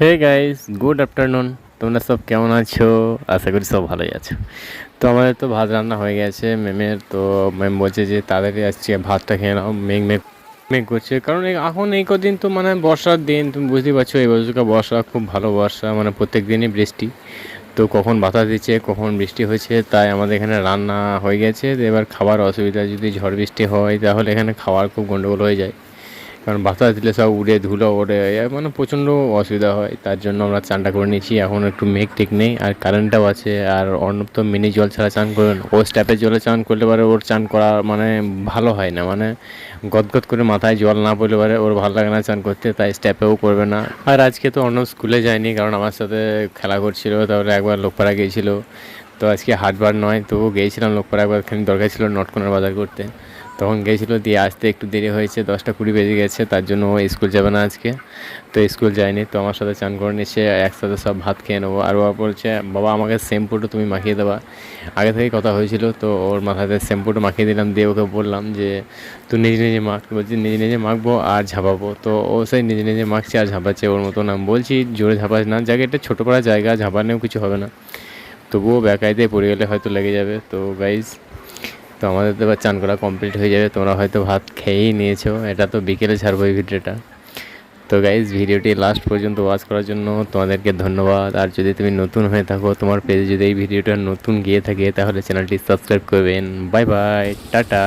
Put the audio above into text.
Hey guys good afternoon তোমরা সব কেমন আছো? আশা করি সব ভালোই আছো। তো আমাদের তো ভাত রান্না হয়ে গেছে ম্যামের তো ম্যাম বলছে যে তাড়াতাড়ি আসছে ভাতটা খেয়ে নাও। মেঘ মেঘ মেঘ করছে। কারণ এখন এই কদিন তো মানে বর্ষার দিন, তুমি বুঝতেই পারছ, এই বছরকার বর্ষা, খুব ভালো বর্ষা মানে প্রত্যেক দিনই বৃষ্টি। তো কখন বাতাস দিচ্ছে, কখন বৃষ্টি হয়েছে তাই আমাদের এখানে রান্না হয়ে গেছে। এবার খাবার অসুবিধা, যদি ঝড় বৃষ্টি হয়, তাহলে এখানে খাওয়ার খুব গন্ডগোল হয়ে যায়। কারণ বাতাস দিলে সব উড়ে, ধুলো ওড়ে মানে প্রচণ্ড অসুবিধা হয়। তার জন্য আমরা চানটা করে নিয়েছি। এখন একটু মেঘ টেক নেই, আর কারেন্টটাও আছে, আর অর্ণব তো মিনি জল ছাড়া চান করবে না ও স্ট্যাপের জলে চান করলে পারে ওর চান করা মানে ভালো হয় না মানে গদগদ করে মাথায় জল না পড়লে পারে ওর ভালো লাগে না চান করতে, তাই স্ট্যাপেও করবে না। আর আজকে তো অর্ণব স্কুলে যায়নি, কারণ আমার সাথে খেলা করছিল, তারপরে একবার লোকপাড়া গিয়েছিল। তো আজকে হাটবার নয় তবু গিয়েছিলাম লোকপাড়া একবার খানি দরকার ছিল নটকোনার বাজার করতে। তখন গিয়েছিল দিয়ে আসতে একটু দেরি হয়েছে, দশটা কুড়ি বেজে গেছে, তার জন্য ও স্কুল যাবে না আজকে। তো স্কুল যায়নি, তো আমার সাথে চান করে নিচ্ছে, একসাথে সব ভাত খেয়ে নেব। আর ও বলছে, বাবা, আমাকে শ্যাম্পুটা তুমি মাখিয়ে দেবা। আগে থেকেই কথা হয়েছিল, তো ওর মাথাতে শ্যাম্পুটা মাখিয়ে দিলাম, দিয়ে ওকে বললাম যে, তুই নিজে নিজে মাখ। বলছি, নিজে নিজে মাখবো আর ঝাঁপাবো। তো ও সেই নিজে নিজে মাখছে আর ঝাঁপাচ্ছে ওর মতন। আমি বলছি, জোরে ঝাপাস না জায়গা এটা ছোটো পাড়া জায়গা ঝাপানেও কিছু হবে না। তবুও বেকায়দায় পড়ে গেলে হয়তো লেগে যাবে। তো গাইজ তো আমাদের তো এবার চান করা কমপ্লিট হয়ে যাবে। তোমরা হয়তো ভাত খেয়েই নিয়েছো। এটা তো বিকেলে ছাড়বো এই ভিডিওটা। তো গাইজ ভিডিওটি লাস্ট পর্যন্ত ওয়াচ করার জন্য তোমাদেরকে ধন্যবাদ। আর যদি তুমি নতুন হয়ে থাকো, তোমার পেজে যদি এই ভিডিওটা নতুন গিয়ে থাকে, তাহলে চ্যানেলটি সাবস্ক্রাইব করবেন। Bye bye tata.